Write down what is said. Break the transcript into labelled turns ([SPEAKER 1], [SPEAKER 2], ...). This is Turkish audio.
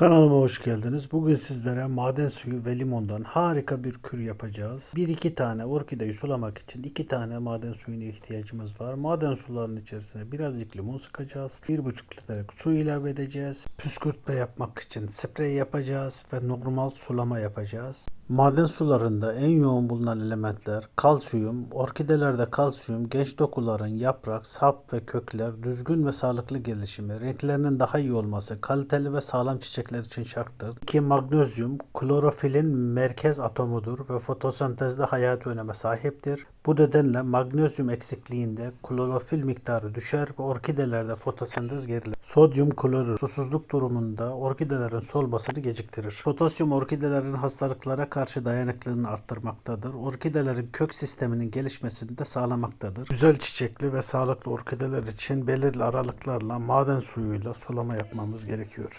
[SPEAKER 1] Kanalıma hoş geldiniz. Bugün sizlere maden suyu ve limondan harika bir kür yapacağız. 1-2 tane orkideyi sulamak için 2 tane maden suyuna ihtiyacımız var. Maden sularının içerisine birazcık limon sıkacağız. 1,5 litrelik su ilave edeceğiz. Püskürtme yapmak için sprey yapacağız ve normal sulama yapacağız. Maden sularında en yoğun bulunan elementler kalsiyum, orkidelerde kalsiyum, genç dokuların yaprak, sap ve kökler, düzgün ve sağlıklı gelişimi, renklerinin daha iyi olması, kaliteli ve sağlam çiçekler için şarttır. 2. Magnezyum, klorofilin merkez atomudur ve fotosentezde hayati öneme sahiptir. Bu nedenle magnezyum eksikliğinde klorofil miktarı düşer ve orkidelerde fotosentez geriler. Sodyum klorür susuzluk durumunda orkidelerin solmasını geciktirir. Potasyum orkidelerin hastalıklara karşı dayanıklılığını arttırmaktadır. Orkidelerin kök sisteminin gelişmesini de sağlamaktadır. Güzel çiçekli ve sağlıklı orkideler için belirli aralıklarla maden suyuyla sulama yapmamız gerekiyor.